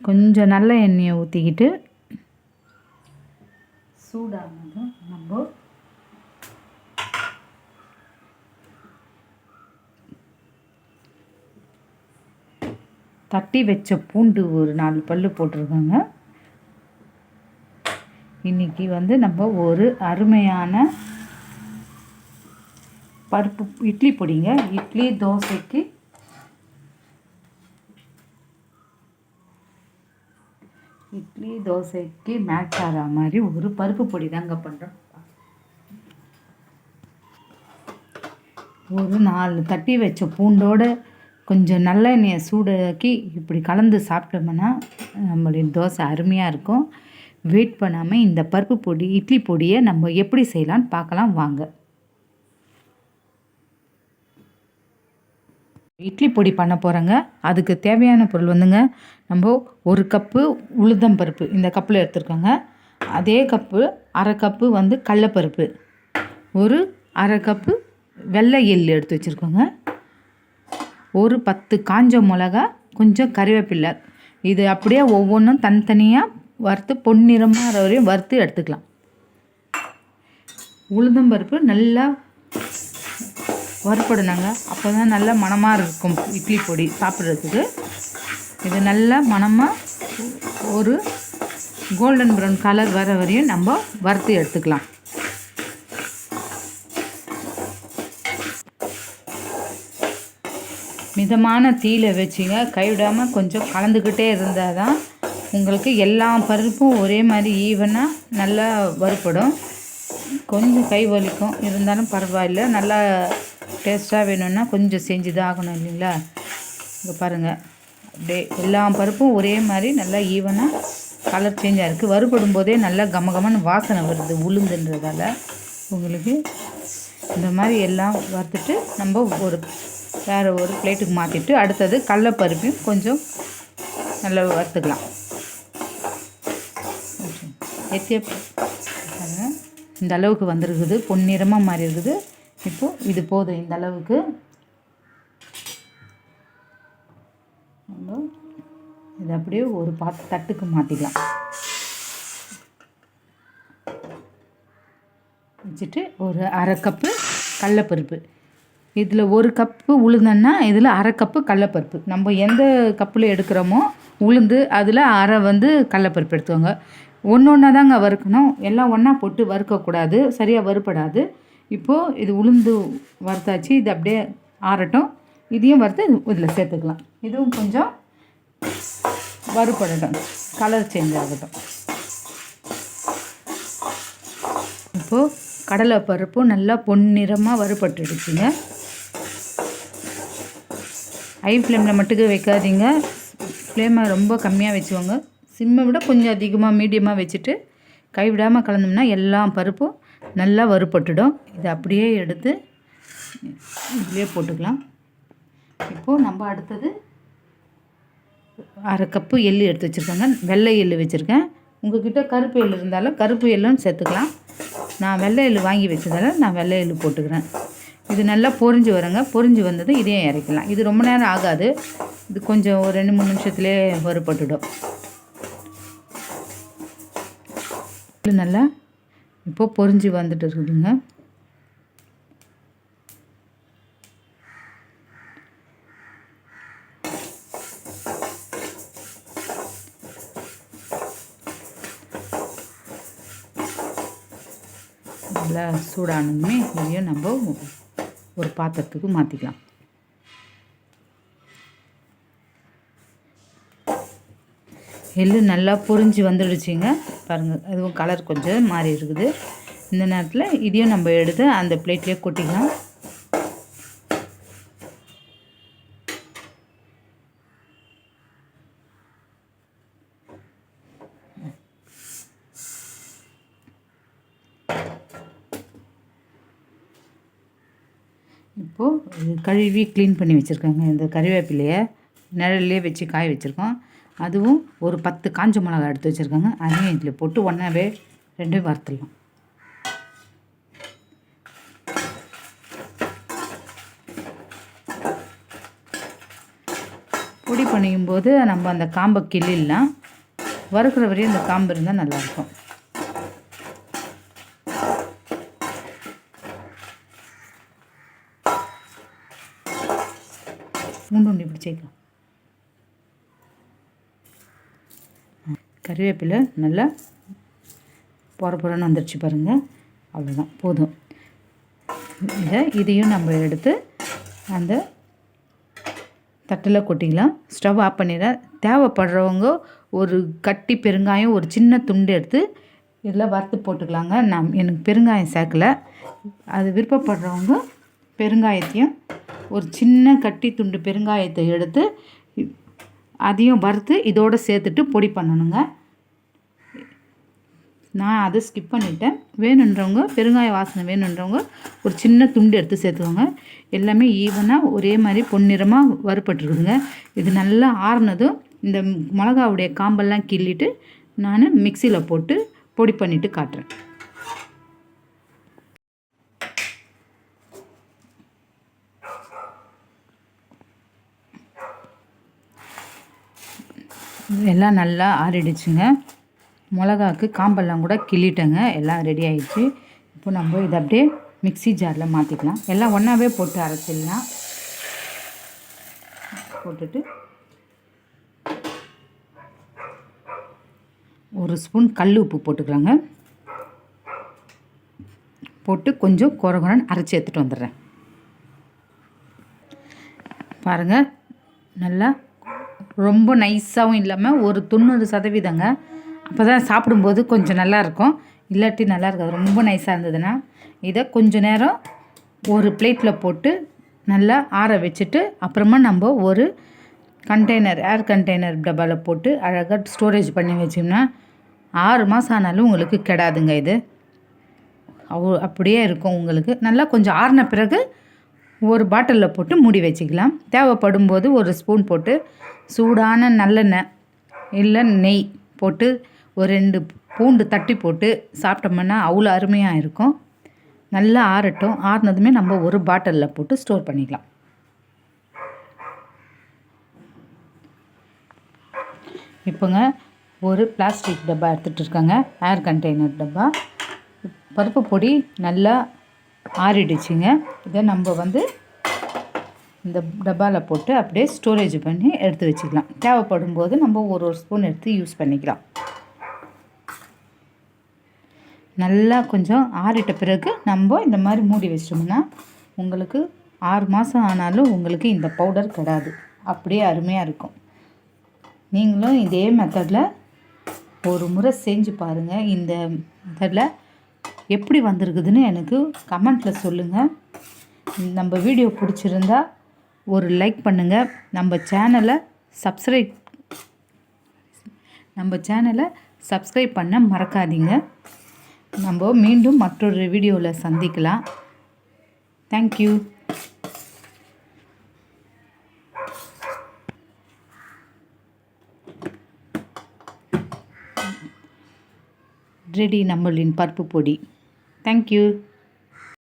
கொஞ்சம் நல்ல எண்ணெயை ஊற்றிக்கிட்டு சூடானதும் நம்ம தட்டி வச்ச பூண்டு ஒரு நாலு பல்லு போட்டிருக்கோங்க. இன்னைக்கு வந்து நம்ம ஒரு அருமையான பருப்பு இட்லி பொடிங்க. இட்லி தோசைக்கு இட்லி தோசைக்கு மேட்ச் ஆகிற மாதிரி ஒரு பருப்பு பொடி தாங்க பண்ணுறோம் ஒரு நாலு தட்டி வச்ச பூண்டோட கொஞ்சம் நல்லெண்ணெயை சூடாக்கி இப்படி கலந்து சாப்பிட்டோம்னா நம்மளுடைய தோசை அருமையாக இருக்கும். வெயிட் பண்ணாமல் இந்த பருப்பு பொடி இட்லி பொடியை நம்ம எப்படி செய்யலான்னு பார்க்கலாம். வாங்க. இட்லி பொடி பண்ண போகிறோங்க அதுக்கு தேவையான பொருள் வந்துங்க நம்ம ஒரு கப்பு உளுத்தம் பருப்பு இந்த கப்பில் எடுத்துருக்கோங்க. அதே கப்பு அரை கப்பு வந்து கடலப்பருப்பு ஒரு அரை கப்பு வெள்ளை எள் எடுத்து வச்சுருக்கோங்க. ஒரு பத்து காஞ்ச மிளகா கொஞ்சம் கறிவேப்பில்லை இது அப்படியே ஒவ்வொன்றும் தனித்தனியாக வறுத்து பொன்னிறமாக வரையும் வறுத்து எடுத்துக்கலாம். உளுந்தம்பருப்பு நல்லா வறுப்படுனாங்க அப்போ தான் நல்லா மணமாக இருக்கும் இட்லி பொடி சாப்பிட்றதுக்கு. இது நல்லா மணமாக ஒரு கோல்டன் ப்ரௌன் கலர் வர வரையும் நம்ம வறுத்து எடுத்துக்கலாம். மிதமான தீயில வச்சுங்க. கைவிடாமல் கொஞ்சம் கலந்துக்கிட்டே இருந்தால் தான் உங்களுக்கு எல்லா பருப்பும் ஒரே மாதிரி ஈவனாக நல்லா வறுப்படும். கொஞ்சம் கை வலிக்கும். இருந்தாலும் பரவாயில்ல. நல்லா டேஸ்ட்டாக வேணும்னா கொஞ்சம் செஞ்சு தான் ஆகணும் இல்லைங்களா? இங்கே பாருங்கள் அப்படியே எல்லா பருப்பும் ஒரே மாதிரி நல்லா ஈவனாக கலர் சேஞ்சாக இருக்குது வறுபடும் போதே நல்லா கம வாசனை வருது உளுந்துன்றதால. உங்களுக்கு இந்த மாதிரி எல்லாம் வறுத்துட்டு நம்ம ஒரு வேறு ஒரு பிளேட்டுக்கு மாற்றிட்டு அடுத்தது கடலப்பருப்பையும் கொஞ்சம் நல்லா வறுத்துக்கலாம். எத்திய பாருங்க. இந்த அளவுக்கு வந்திருக்குது. பொன்னிறமாக மாறி இருக்குது இப்போது இது போதும் இந்த அளவுக்கு. நம்ம அப்படியே ஒரு பாத்து தட்டுக்கு மாற்றிக்கலாம் வச்சுட்டு ஒரு அரை கப்பு கடலப்பருப்பு. இதில் ஒரு கப்பு உளுந்தன்னா இதில் அரை கப்பு கடலப்பருப்பு. நம்ம எந்த கப்பில் எடுக்கிறோமோ உளுந்து அதில் அரை வந்து கடலப்பருப்பு எடுத்துக்கோங்க. ஒன்று ஒன்றா தாங்க வறுக்கணும். எல்லாம் ஒன்றா போட்டு வறுக்கக்கூடாது. சரியாக வறுப்படாது இப்போது இது உளுந்து வறுத்தாச்சு இது அப்படியே ஆறட்டும். இதையும் வறுத்து இதில் சேர்த்துக்கலாம். இதுவும் கொஞ்சம் வறுப்படட்டும் கலர் சேஞ்ச் ஆகட்டும். இப்போது கடலை பருப்பும் நல்லா பொன்னிறமாக வறுபட்டுடுச்சுங்க. ஹை ஃப்ளேமில் மட்டுக்கு வைக்காதீங்க. ஃப்ளேமை ரொம்ப கம்மியாக வச்சுவாங்க சிம்மை விட கொஞ்சம் அதிகமாக மீடியமாக வச்சுட்டு கைவிடாமல் கலந்தோம்னா எல்லா பருப்பும் நல்லா வறுபட்டுடும். இதை அப்படியே எடுத்து இதுலேயே போட்டுக்கலாம். இப்போது நம்ம அடுத்தது அரை கப்பு எள்ளு எடுத்து வச்சுருக்கேங்க. வெள்ளை எள்ளு வச்சுருக்கேன். உங்கள்கிட்ட கருப்பு எள்ளு இருந்தாலும் கருப்பு எள்ளும் சேர்த்துக்கலாம். நான் வெள்ளை எள்ளு வாங்கி வச்சதால நான் வெள்ளை எள்ளு போட்டுக்கிறேன். இது நல்லா பொரிஞ்சு வருங்க. பொரிஞ்சு வந்தது இதையும் இறக்கலாம் இது ரொம்ப நேரம் ஆகாது. இது கொஞ்சம் ஒரு ரெண்டு மூணு நிமிஷத்துலேயே வறுபட்டுடும். இது நல்லா இப்போது பொரிஞ்சு வந்துட்டு இருக்குதுங்க. நல்லா சூடானதுமே இதையும் நம்ம ஒரு பாத்திரத்துக்கு மாற்றிக்கலாம் எள்ளு நல்லா பொரிஞ்சு வந்துடுச்சுங்க. பாருங்கள் அதுவும் கலர் கொஞ்சம் மாறி இருக்குது. இந்த நேரத்தில் இதையும் நம்ம எடுத்து அந்த பிளேட்லேயே கொட்டிக்கலாம். இப்போது கழுவி க்ளீன் பண்ணி வச்சுருக்கேங்க. இந்த கறிவேப்பிலையை நிழல்லே வச்சு காய வச்சுருக்கோம். அதுவும் ஒரு பத்து காஞ்ச மிளகா எடுத்து வச்சுருக்கேங்க. அதையும் இதில் போட்டு ஒன்றாவே ரெண்டும் வறுத்துடலாம். பொடி பண்ணியும் போது நம்ம அந்த காம்பை கிள்ளிடலாம். வறுக்கிற வரையும் அந்த காம்பு இருந்தால் நல்லாயிருக்கும். உண்டு உண்டு இப்படி சேர்க்கலாம் கறிவேப்பிலை நல்லா பொற பொறன்னு வந்துருச்சு பாருங்கள் அவ்வளோதான் போதும். இதை இதையும் நம்ம எடுத்து அந்த தட்டில் கொட்டிக்கலாம். ஸ்டவ் ஆஃப் பண்ணிட தேவைப்படுறவங்க ஒரு கட்டி பெருங்காயம் ஒரு சின்ன துண்டு எடுத்து இதில் வறுத்து போட்டுக்கலாங்க. நம் எனக்கு பெருங்காயம் சேர்க்கல. அது விருப்பப்படுறவங்க பெருங்காயத்தையும் ஒரு சின்ன கட்டி துண்டு பெருங்காயத்தை எடுத்து அதையும் வறுத்து இதோடு சேர்த்துட்டு பொடி பண்ணணுங்க. நான் அதை ஸ்கிப் பண்ணிட்டேன். வேணுன்றவங்க பெருங்காய வாசனை வேணுன்றவங்க ஒரு சின்ன துண்டு எடுத்து சேர்த்துக்கோங்க. எல்லாமே ஈவனாக ஒரே மாதிரி பொன்னிறமாக வறுபட்டுருக்குதுங்க. இது நல்லா ஆறுனதும் இந்த மிளகாவுடைய காம்பெல்லாம் கிள்ளிட்டு நான் மிக்சியில் போட்டு பொடி பண்ணிவிட்டு காட்டுறேன். எல்லாம் நல்லா ஆறிடுச்சுங்க. மிளகாக்கு காம்பெல்லாம் கூட கிள்ளிட்டேங்க. எல்லாம் ரெடி ஆயிடுச்சு. இப்போ நம்ம இதை அப்படியே மிக்ஸி ஜாரில் மாற்றிக்கலாம் எல்லாம் ஒன்றாவே போட்டு அரைச்சிடலாம். போட்டுட்டு ஒரு ஸ்பூன் கல் உப்பு போட்டுக்கலாங்க. போட்டு கொஞ்சம் குறகுறன்னு அரைச்சி எடுத்துகிட்டு வந்துடுறேன். பாருங்கள் நல்லா ரொம்ப நைஸாகவும் இல்லாமல் ஒரு தொண்ணூறு சதவீதங்க. அப்போ தான் சாப்பிடும்போது கொஞ்சம் நல்லா இருக்கும் இல்லாட்டி நல்லா இருக்காது ரொம்ப நைஸாக இருந்ததுன்னா இதை கொஞ்ச நேரம் ஒரு பிளேட்டில் போட்டு நல்லா ஆற வச்சுட்டு அப்புறமா நம்ம ஒரு கண்டெய்னர் ஏர் கண்டெய்னர் டப்பாவில் போட்டு அழகாக ஸ்டோரேஜ் பண்ணி வச்சோம்னா ஆறு மாதம் ஆனாலும் உங்களுக்கு கெடாதுங்க இது. அவ் அப்படியே இருக்கும் உங்களுக்கு. நல்லா கொஞ்சம் ஆறின பிறகு ஒரு பாட்டிலில் போட்டு மூடி வச்சுக்கலாம். தேவைப்படும் போது ஒரு ஸ்பூன் போட்டு சூடான நல்லெண்ணெய் இல்லை நெய் போட்டு ஒரு ரெண்டு பூண்டு தட்டி போட்டு சாப்பிட்டோம்னா அவ்வளோ அருமையாக இருக்கும். நல்லா ஆறட்டும். ஆறுனதுமே நம்ம ஒரு பாட்டிலில் போட்டு ஸ்டோர் பண்ணிக்கலாம். இப்போங்க ஒரு பிளாஸ்டிக் டப்பா எடுத்துகிட்டு இருக்காங்க. ஏர் கண்டெய்னர் டப்பா. பருப்பு பொடி நல்லா ஆறிடுச்சுங்க. இதை நம்ம வந்து இந்த டப்பாவில் போட்டு அப்படியே ஸ்டோரேஜ் பண்ணி எடுத்து வச்சுக்கலாம். தேவைப்படும் போது நம்ம ஒரு ஒரு ஸ்பூன் எடுத்து யூஸ் பண்ணிக்கலாம். நல்லா கொஞ்சம் ஆறிட்ட பிறகு நம்ம இந்த மாதிரி மூடி வச்சிட்டோம்னா உங்களுக்கு ஆறு மாதம் ஆனாலும் உங்களுக்கு இந்த பவுடர் கிடாது. அப்படியே அருமையாக இருக்கும். நீங்களும் இதே மெத்தடில் ஒரு முறை செஞ்சு பாருங்கள் இந்த மெத்தடில் எப்படி வந்திருக்குதுன்னு எனக்கு கமெண்ட்டில் சொல்லுங்கள் நம்ம வீடியோ பிடிச்சிருந்தா ஒரு லைக் பண்ணுங்கள் நம்ம சேனலை சப்ஸ்கிரைப் நம்ம சேனலை சப்ஸ்கிரைப் பண்ண மறக்காதீங்க. நம்ம மீண்டும் மற்றொரு வீடியோவில் சந்திக்கலாம். தேங்க்யூ ரெடி நம்மளின் பருப்பு பொடி. தேங்க்யூ